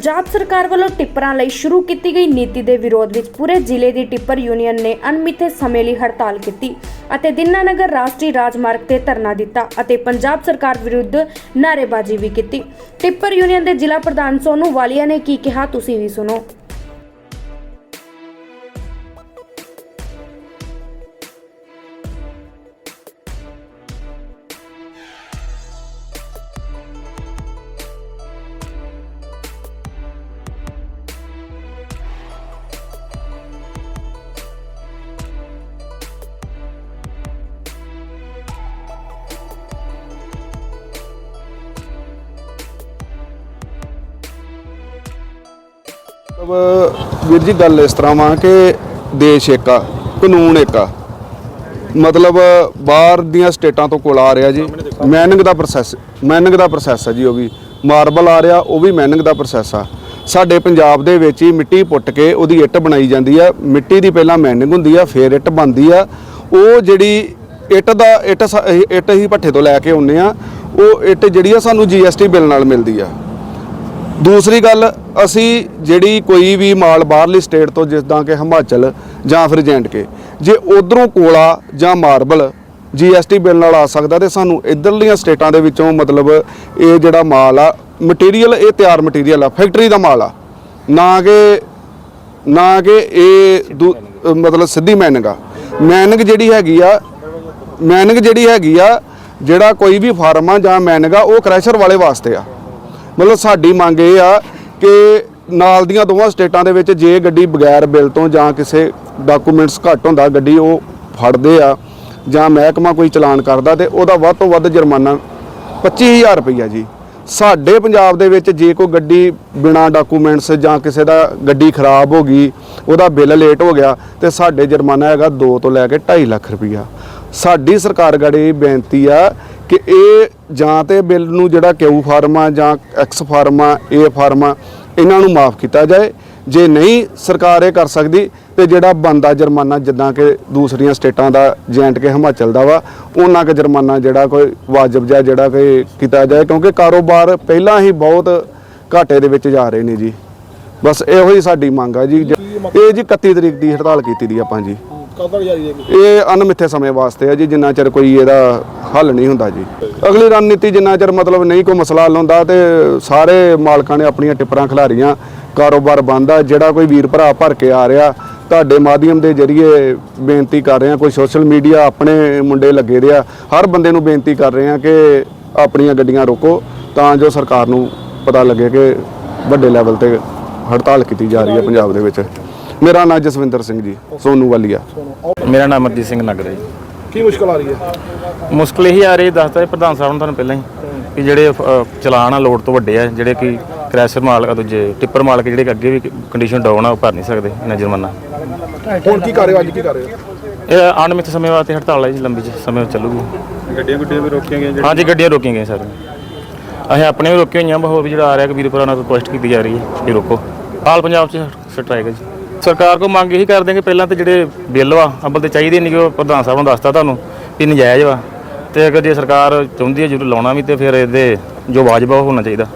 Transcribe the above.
ਪੰਜਾਬ ਸਰਕਾਰ ਵੱਲੋਂ ਟਿੱਪਰਾਂ ਲਈ ਸ਼ੁਰੂ ਕੀਤੀ ਗਈ ਨੀਤੀ ਦੇ ਵਿਰੋਧ ਵਿੱਚ ਪੂਰੇ ਜ਼ਿਲ੍ਹੇ ਦੀ ਟਿੱਪਰ ਯੂਨੀਅਨ ਨੇ ਅਣਮਿੱਥੇ ਸਮੇਂ ਲਈ ਹੜਤਾਲ ਕੀਤੀ ਅਤੇ ਦਿਨਾਨਗਰ ਰਾਸ਼ਟਰੀ ਰਾਜਮਾਰਗ ਤੇ ਧਰਨਾ ਦਿੱਤਾ ਅਤੇ ਪੰਜਾਬ ਸਰਕਾਰ ਵਿਰੁੱਧ ਨਾਅਰੇਬਾਜ਼ੀ ਵੀ ਕੀਤੀ। ਟਿੱਪਰ ਯੂਨੀਅਨ ਦੇ ਜ਼ਿਲ੍ਹਾ ਪ੍ਰਧਾਨ ਸੋਨੂ ਵਾਲੀਆ ਨੇ ਕੀ ਕਿਹਾ, ਤੁਸੀਂ ਵੀ ਸੁਣੋ। ਮਤਲਬ ਵੀਰ ਜੀ ਗੱਲ ਇਸ ਤਰ੍ਹਾਂ ਵਾ ਕਿ ਦੇਸ਼ ਇੱਕ ਆ ਕਾਨੂੰਨ ਇੱਕ ਆ। ਮਤਲਬ ਬਾਹਰ ਦੀਆਂ ਸਟੇਟਾਂ ਤੋਂ ਕੋਲ ਆ ਰਿਹਾ ਜੀ। ਮੈਨਿੰਗ ਦਾ ਪ੍ਰੋਸੈਸ ਮੈਨਿੰਗ ਦਾ ਪ੍ਰੋਸੈਸ ਆ ਜੀ ਉਹ ਵੀ। ਮਾਰਬਲ ਆ ਰਿਹਾ ਉਹ ਵੀ ਮੈਨਿੰਗ ਦਾ ਪ੍ਰੋਸੈਸ ਆ। ਸਾਡੇ ਪੰਜਾਬ ਦੇ ਵਿੱਚ ਹੀ ਮਿੱਟੀ ਪੁੱਟ ਕੇ ਉਹਦੀ ਇੱਟ ਬਣਾਈ ਜਾਂਦੀ ਆ। ਮਿੱਟੀ ਦੀ ਪਹਿਲਾਂ ਮੈਨਿੰਗ ਹੁੰਦੀ ਆ ਫਿਰ ਇੱਟ ਬਣਦੀ ਆ। ਉਹ ਜਿਹੜੀ ਇੱਟ ਦਾ ਇੱਟ ਇੱਟ ਹੀ ਭੱਠੇ ਤੋਂ ਲੈ ਕੇ ਆਉਂਦੇ ਆ। ਉਹ ਇੱਟ ਜਿਹੜੀ ਆ ਸਾਨੂੰ ਜੀਐਸਟੀ ਬਿੱਲ ਨਾਲ ਮਿਲਦੀ ਆ। ਦੂਸਰੀ ਗੱਲ, ਅਸੀਂ ਜਿਹੜੀ ਕੋਈ ਵੀ ਮਾਲ ਬਾਹਰਲੀ ਸਟੇਟ ਤੋਂ ਜਿੱਦਾਂ ਕਿ ਹਿਮਾਚਲ ਜਾਂ ਫਿਰ ਕੇ, ਜੇ ਉਧਰੋਂ ਕੋਲਾ ਜਾਂ ਮਾਰਬਲ ਜੀਐਸਟੀ ਬਿੱਲ ਨਾਲ ਆ ਸਕਦਾ ਤੇ ਸਾਨੂੰ ਇਧਰਲੀਆਂ ਸਟੇਟਾਂ ਦੇ ਵਿੱਚੋਂ ਮਤਲਬ ਇਹ ਜਿਹੜਾ ਮਾਲ ਆ ਮਟੀਰੀਅਲ ਇਹ ਤਿਆਰ ਮਟੀਰੀਅਲ ਆ ਫੈਕਟਰੀ ਦਾ ਮਾਲ ਆ। ਨਾ ਕਿ ਨਾ ਕਿ ਇਹ ਦੂ- ਮਤਲਬ ਸਿੱਧੀ ਮੈਨਿੰਗ ਆ। ਮੈਨਿੰਗ ਜਿਹੜੀ ਹੈਗੀ ਆ ਮੈਨਿੰਗ ਜਿਹੜੀ ਹੈਗੀ ਆ, ਜਿਹੜਾ ਕੋਈ ਵੀ ਫਾਰਮ ਆ ਜਾਂ ਮੈਨਿੰਗ ਆ, ਉਹ ਕ੍ਰੈਸ਼ਰ ਵਾਲੇ ਵਾਸਤੇ ਆ। ਮਤਲਬ ਸਾਡੀ ਮੰਗ ਇਹ ਆ ਕਿ ਨਾਲ ਦੀਆਂ ਦੋਵਾਂ ਸਟੇਟਾਂ ਦੇ ਵਿੱਚ ਜੇ ਗੱਡੀ ਬਗੈਰ ਬਿੱਲ ਤੋਂ ਜਾਂ ਕਿਸੇ ਡਾਕੂਮੈਂਟਸ ਘੱਟ ਹੁੰਦਾ, ਗੱਡੀ ਉਹ ਫੜਦੇ ਆ ਜਾਂ ਮਹਿਕਮਾ ਕੋਈ ਚਲਾਨ ਕਰਦਾ ਤੇ ਉਹਦਾ ਵੱਧ ਤੋਂ ਵੱਧ ਜੁਰਮਾਨਾ 25000 ਰੁਪਈਆ ਜੀ। ਸਾਡੇ ਪੰਜਾਬ ਦੇ ਵਿੱਚ ਜੇ ਕੋਈ ਗੱਡੀ ਬਿਨਾ ਡਾਕੂਮੈਂਟਸ ਜਾਂ ਕਿਸੇ ਦਾ ਗੱਡੀ ਖਰਾਬ ਹੋ ਗਈ, ਉਹਦਾ ਬਿੱਲ ਲੇਟ ਹੋ ਗਿਆ ਤੇ ਸਾਡੇ ਜੁਰਮਾਨਾ ਹੈਗਾ 2 ਤੋਂ ਲੈ ਕੇ 2.5 ਲੱਖ ਰੁਪਈਆ। ਸਾਡੀ ਸਰਕਾਰ ਗੜੀ ਬੇਨਤੀ ਆ ਕਿ ਇਹ ਜਾਂ ਤੇ ਬਿੱਲ ਨੂੰ ਜਿਹੜਾ ਕਿਊ ਫਾਰਮ ਜਾਂ ਐਕਸ ਫਾਰਮ ਏ ਫਾਰਮ ਇਹਨਾਂ ਨੂੰ ਮਾਫ ਕੀਤਾ ਜਾਏ। ਜੇ ਨਹੀਂ ਸਰਕਾਰ ਇਹ ਕਰ ਸਕਦੀ ਤੇ ਜਿਹੜਾ ਬੰਦਾ ਜੁਰਮਾਨਾ ਜਿੱਦਾਂ ਕਿ ਦੂਸਰੀਆਂ ਸਟੇਟਾਂ ਦਾ ਜੈਂਟ ਕੇ ਹਿਮਾਚਲ ਦਾ ਵਾ ਉਹਨਾਂ ਕੁ ਜੁਰਮਾਨਾ ਜਿਹੜਾ ਕੋਈ ਵਾਜਬ ਜਿਹਾ ਜਿਹੜਾ ਕਿ ਕੀਤਾ ਜਾਏ ਕਿਉਂਕਿ ਕਾਰੋਬਾਰ ਪਹਿਲਾਂ ਹੀ ਬਹੁਤ ਘਾਟੇ ਦੇ ਵਿੱਚ ਜਾ ਰਹੇ ਨੇ ਜੀ। ਬਸ ਇਹੋ ਹੀ ਸਾਡੀ ਮੰਗ ਆ ਜੀ। ਇਹ ਜੀ 31 ਤਰੀਕ ਦੀ ਹੜਤਾਲ ਕੀਤੀ ਦੀ ਆਪਾਂ ਜੀ। ਕਦੋਂ ਜਾਰੀ ਹੈ ਇਹ ਅਨਮਿੱਥੇ ਸਮੇਂ ਵਾਸਤੇ ਹੈ ਜੀ, ਜਿੰਨਾ ਚਿਰ ਕੋਈ ਇਹਦਾ ਹੱਲ ਨਹੀਂ ਹੁੰਦਾ ਜੀ। ਅਗਲੀ ਰਣਨੀਤੀ ਜਿੰਨਾ ਚਿਰ ਮਤਲਬ ਨਹੀਂ ਕੋਈ ਮਸਲਾ ਹੱਲ ਹੁੰਦਾ ਤੇ ਸਾਰੇ ਮਾਲਕਾਂ ਨੇ ਆਪਣੀਆਂ ਟਿੱਪਰਾਂ ਖਿਲਾਰੀਆਂ, ਕਾਰੋਬਾਰ ਬੰਦ ਆ, ਜਿਹੜਾ ਕੋਈ ਵੀਰ ਭਰਾ ਭਰ ਕੇ ਆ ਰਿਹਾ, ਤੁਹਾਡੇ ਮਾਧਿਅਮ ਦੇ ਜ਼ਰੀਏ ਬੇਨਤੀ ਕਰ ਰਹੇ ਆ ਕੋਈ ਸੋਸ਼ਲ ਮੀਡੀਆ ਆਪਣੇ ਮੁੰਡੇ ਲੱਗੇ ਰਿਹਾ ਹਰ ਬੰਦੇ ਨੂੰ ਬੇਨਤੀ ਕਰ ਰਹੇ ਆ ਕਿ ਆਪਣੀਆਂ ਗੱਡੀਆਂ ਰੋਕੋ, ਤਾਂ ਜੋ ਸਰਕਾਰ ਨੂੰ ਪਤਾ ਲੱਗੇ ਕਿ ਵੱਡੇ ਲੈਵਲ ਤੇ ਹੜਤਾਲ ਕੀਤੀ ਜਾ ਰਹੀ ਹੈ ਪੰਜਾਬ ਦੇ ਵਿੱਚ। ਮੇਰਾ ਨਾਮ ਜਸਵਿੰਦਰ ਸਿੰਘ ਜੀ ਸੋਨੂ ਵਾਲੀਆ। ਮੇਰਾ ਨਾਮ ਅਮਰਜੀਤ ਸਿੰਘ ਨਗਰ ਹੈ ਜੀ। ਕੀ ਮੁਸ਼ਕਲ ਆ ਰਹੀ ਹੈ? ਮੁਸ਼ਕਲ ਇਹੀ ਆ ਰਹੀ ਦੱਸਦਾ ਪ੍ਰਧਾਨ ਸਾਹਿਬ ਨੂੰ ਤੁਹਾਨੂੰ ਪਹਿਲਾਂ ਹੀ ਕਿ ਜਿਹੜੇ ਅ, ਚਲਾਨ ਆ ਲੋਡ ਤੋਂ ਵੱਡੇ ਆ ਜਿਹੜੇ ਕਿ ਕ੍ਰੈਸ਼ਰ ਮਾਲਕ ਦੂਜੇ ਟਿੱਪਰ ਮਾਲਕ ਜਿਹੜੇ ਕਿ ਅੱਗੇ ਵੀ ਕੰਡੀਸ਼ਨ ਡਾਊਨ ਆ ਉਹ ਭਰ ਨਹੀਂ ਸਕਦੇ ਇਹਨਾਂ ਜੁਰਮਾਨਾ। ਹੁਣ ਕੀ ਕਰ ਰਹੇ ਹੋ ਅੱਜ ਕੀ ਕਰ ਰਹੇ ਹੋ? ਇਹ ਅਣਮਿੱਥ ਸਮੇਂ ਵਾਸਤੇ ਹੜਤਾਲ ਹੈ ਜੀ ਲੰਬੀ ਚ ਸਮੇਂ ਚੱਲੂਗੀ। ਗੱਡੀਆਂ ਗੁੱਡੀਆਂ ਵੀ ਰੋਕੀਆਂ ਗਈਆਂ ਹਾਂਜੀ ਗੱਡੀਆਂ ਰੋਕੀਆਂ ਗਈਆਂ ਸਰ ਅਸੀਂ ਆਪਣੇ ਵੀ ਰੋਕੀਆਂ ਹੋਈਆਂ ਬਹੁਤ ਵੀ ਜਿਹੜਾ ਆ ਰਿਹਾ ਕਿ ਵੀਰਪੁਰਾ ਨਾਲ ਰਿਕੁਐਸਟ ਕੀਤੀ ਜਾ ਰਹੀ ਹੈ ਕਿ ਰੋਕੋ। ਆਲ ਪੰਜਾਬ ਚ ਸਟ੍ਰਾਈਕ ਹੈ ਜੀ। ਸਰਕਾਰ ਕੋ ਮੰਗ ਇਹੀ ਕਰਦੇ ਕਿ ਪਹਿਲਾਂ ਤੇ ਜਿਹੜੇ ਬਿੱਲ ਵਾ ਅੱਬਲ ਤੇ ਚਾਹੀਦੇ ਨਹੀਂ ਕਿ ਉਹ ਪ੍ਰਧਾਨ ਸਾਹਿਬ ਨੂੰ ਦੱਸਤਾ ਤੁਹਾਨੂੰ ਵੀ ਨਜਾਇਜ਼ ਵਾ। ਤੇ ਅਗਰ ਜੇ ਸਰਕਾਰ ਚਾਹੁੰਦੀ ਹੈ ਜ਼ਰੂਰ ਲਾਉਣਾ ਵੀ ਤੇ ਫਿਰ ਇਹਦੇ ਜੋ ਵਾਜਬ ਆ ਉਹ ਹੋਣਾ ਚਾਹੀਦਾ।